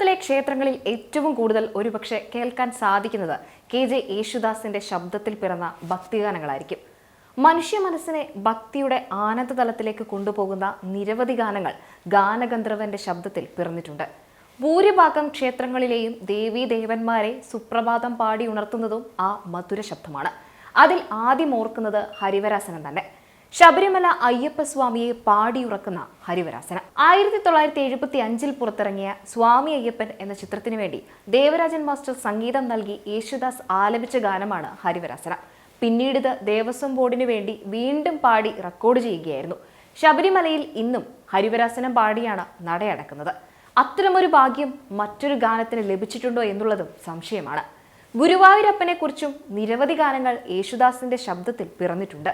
കേരളത്തിലെ ക്ഷേത്രങ്ങളിൽ ഏറ്റവും കൂടുതൽ ഒരുപക്ഷെ കേൾക്കാൻ സാധിക്കുന്നത് കെ ജെ യേശുദാസിന്റെ ശബ്ദത്തിൽ പിറന്ന ഭക്തിഗാനങ്ങളായിരിക്കും. മനുഷ്യ മനസ്സിനെ ഭക്തിയുടെ ആനന്ദ തലത്തിലേക്ക് കൊണ്ടുപോകുന്ന നിരവധി ഗാനങ്ങൾ ഗാനഗന്ധർവന്റെ ശബ്ദത്തിൽ പിറന്നിട്ടുണ്ട്. ഭൂരിഭാഗം ക്ഷേത്രങ്ങളിലെയും ദേവീ ദേവന്മാരെ സുപ്രഭാതം പാടി ഉണർത്തുന്നതും ആ മധുര ശബ്ദമാണ്. അതിൽ ആദ്യം ഓർക്കുന്നത് ഹരിവരാസനം തന്നെ. ശബരിമല അയ്യപ്പസ്വാമിയെ പാടിയുറക്കുന്ന ഹരിവരാസനം. ആയിരത്തി തൊള്ളായിരത്തി എഴുപത്തി അഞ്ചിൽ പുറത്തിറങ്ങിയ സ്വാമി അയ്യപ്പൻ എന്ന ചിത്രത്തിനു വേണ്ടി ദേവരാജൻ മാസ്റ്റർ സംഗീതം നൽകി യേശുദാസ് ആലപിച്ച ഗാനമാണ് ഹരിവരാസനം. പിന്നീട് ഇത് ദേവസ്വം ബോർഡിനു വേണ്ടി വീണ്ടും പാടി റെക്കോർഡ് ചെയ്യുകയായിരുന്നു. ശബരിമലയിൽ ഇന്നും ഹരിവരാസനം പാടിയാണ് നടയടക്കുന്നത്. അത്തരമൊരു ഭാഗ്യം മറ്റൊരു ഗാനത്തിന് ലഭിച്ചിട്ടുണ്ടോ എന്നുള്ളതും സംശയമാണ്. ഗുരുവായൂരപ്പനെക്കുറിച്ചും നിരവധി ഗാനങ്ങൾ യേശുദാസിന്റെ ശബ്ദത്തിൽ പിറന്നിട്ടുണ്ട്.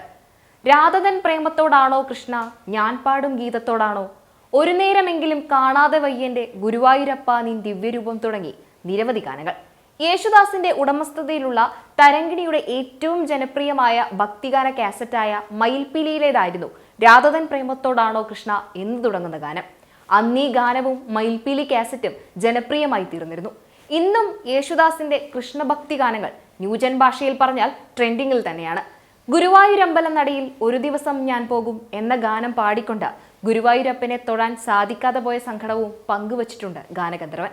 രാധതൻ പ്രേമത്തോടാണോ കൃഷ്ണ? ഞാൻ പാടും ഗീതത്തോടാണോ? ഒരു നേരമെങ്കിലും കാണാതെ വയ്യന്റെ ഗുരുവായൂരപ്പ നിൻ ദിവ്യരൂപം തുടങ്ങി നിരവധി ഗാനങ്ങൾ. യേശുദാസിന്റെ ഉടമസ്ഥതയിലുള്ള തരങ്കിണിയുടെ ഏറ്റവും ജനപ്രിയമായ ഭക്തിഗാന കാസറ്റായ മയിൽപ്പിലിയിലേതായിരുന്നു രാധതൻ പ്രേമത്തോടാണോ കൃഷ്ണ എന്ന് തുടങ്ങുന്ന ഗാനം. അന്നീ ഗാനവും മയിൽപ്പീലി കാസറ്റും ജനപ്രിയമായി തീർന്നിരുന്നു. ഇന്നും യേശുദാസിന്റെ കൃഷ്ണഭക്തി ഗാനങ്ങൾ ന്യൂജൻ ഭാഷയിൽ പറഞ്ഞാൽ ട്രെൻഡിങ്ങിൽ തന്നെയാണ്. ഗുരുവായൂരമ്പലം നടയിൽ ഒരു ദിവസം ഞാൻ പോകും എന്ന ഗാനം പാടിക്കൊണ്ട് ഗുരുവായൂരപ്പനെ തൊഴാൻ സാധിക്കാതെ പോയ സങ്കടവും പങ്കുവച്ചിട്ടുണ്ട് ഗാനഗന്ധർവൻ.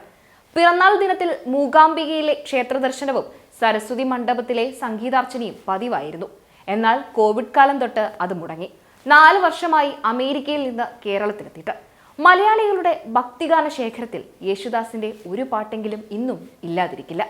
പിറന്നാൾ ദിനത്തിൽ മൂകാംബികയിലെ ക്ഷേത്ര ദർശനവും സരസ്വതി മണ്ഡപത്തിലെ സംഗീതാർച്ചനയും പതിവായിരുന്നു. എന്നാൽ കോവിഡ് കാലം തൊട്ട് അത് മുടങ്ങി. നാല് വർഷമായി അമേരിക്കയിൽ നിന്ന് കേരളത്തിലെത്തിയിട്ട്. മലയാളികളുടെ ഭക്തിഗാന ശേഖരത്തിൽ യേശുദാസിന്റെ ഒരു പാട്ടെങ്കിലും ഇന്നും ഇല്ലാതിരിക്കില്ല.